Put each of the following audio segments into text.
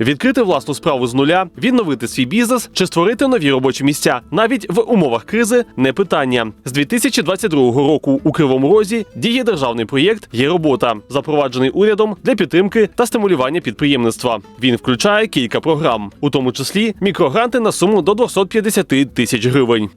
відкрити власну справу з нуля, відновити свій бізнес чи створити нові робочі місця навіть в умовах кризи не питання. З 2022 року у Кривому Розі діє державний проєкт Є робота, запроваджений урядом для підтримки та стимулювання підприємництва. Він включає кілька програм, у тому числі мікрогранти на суму до 250 тисяч гривень.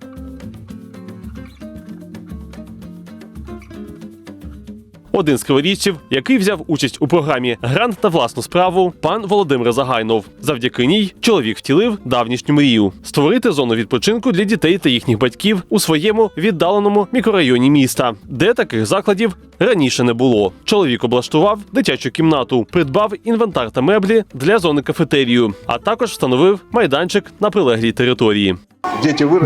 Один з криворіжців, який взяв участь у програмі Грант на власну справу, пан Володимир Загайнов. Завдяки ній чоловік втілив давнішню мрію створити зону відпочинку для дітей та їхніх батьків у своєму віддаленому мікрорайоні міста, де таких закладів раніше не було. Чоловік облаштував дитячу кімнату, придбав інвентар та меблі для зони кафетерію, а також встановив майданчик на прилеглій території.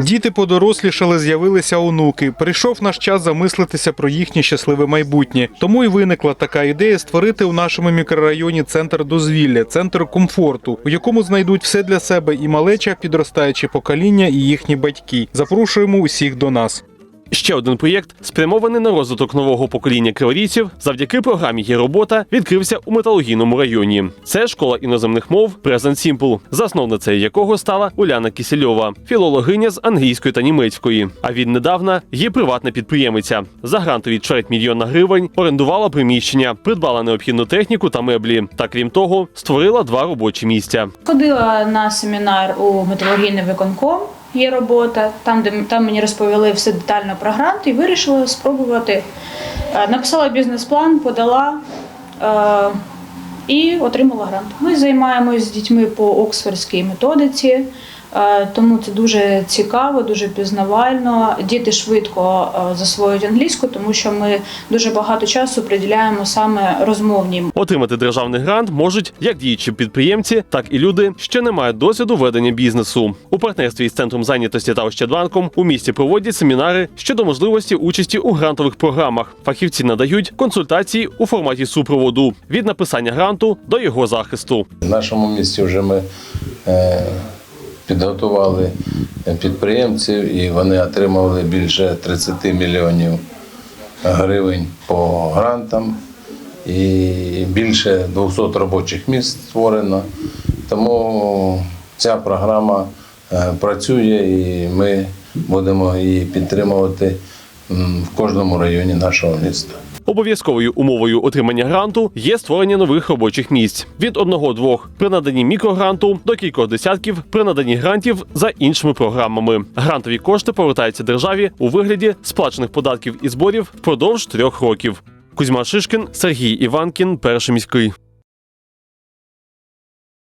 Діти подорослішали, з'явилися онуки. Прийшов наш час замислитися про їхнє щасливе майбутнє. Тому і виникла така ідея створити у нашому мікрорайоні центр дозвілля, центр комфорту, у якому знайдуть все для себе і малеча, підростаюче покоління, і їхні батьки. Запрошуємо усіх до нас. Ще один проєкт, спрямований на розвиток нового покоління криворійців, завдяки програмі є робота, відкрився у металургійному районі. Це школа іноземних мов Present Simple, засновницею якого стала Уляна Кісельова, філологиня з англійської та німецької. А віднедавна є приватна підприємиця. За грантові чверть мільйона гривень орендувала приміщення, придбала необхідну техніку та меблі. Та крім того, створила два робочі місця. Ходила на семінар у металургійний виконком. Є робота, там, де там мені розповіли все детально про грант, і вирішила спробувати. Е, Написала бізнес-план, подала е, і отримала грант. Ми займаємось з дітьми по оксфордській методиці, тому це дуже цікаво, дуже пізнавально. Діти швидко е, засвоюють англійську, тому що ми дуже багато часу приділяємо саме розмовній Отримати державний грант можуть як діючі підприємці, так і люди, що не мають досвіду ведення бізнесу. У партнерстві із центром зайнятості та Ощадбанком у місті проводять семінари щодо можливості участі у грантових програмах. Фахівці надають консультації у форматі супроводу від написання гранту до його захисту. В нашому місті вже ми е, підготували підприємців і вони отримали більше 30 мільйонів гривень по грантам і більше 200 робочих місць створено. Тому ця програма е, працює і ми будемо її підтримувати в кожному районі нашого міста. Обов'язковою умовою отримання гранту є створення нових робочих місць від одного-двох при наданні мікрогранту до кількох десятків при наданні грантів за іншими програмами. Грантові кошти повертаються державі у вигляді сплачених податків і зборів впродовж трьох років. Кузьма Шишкін, Сергій Іванкін, перший міський.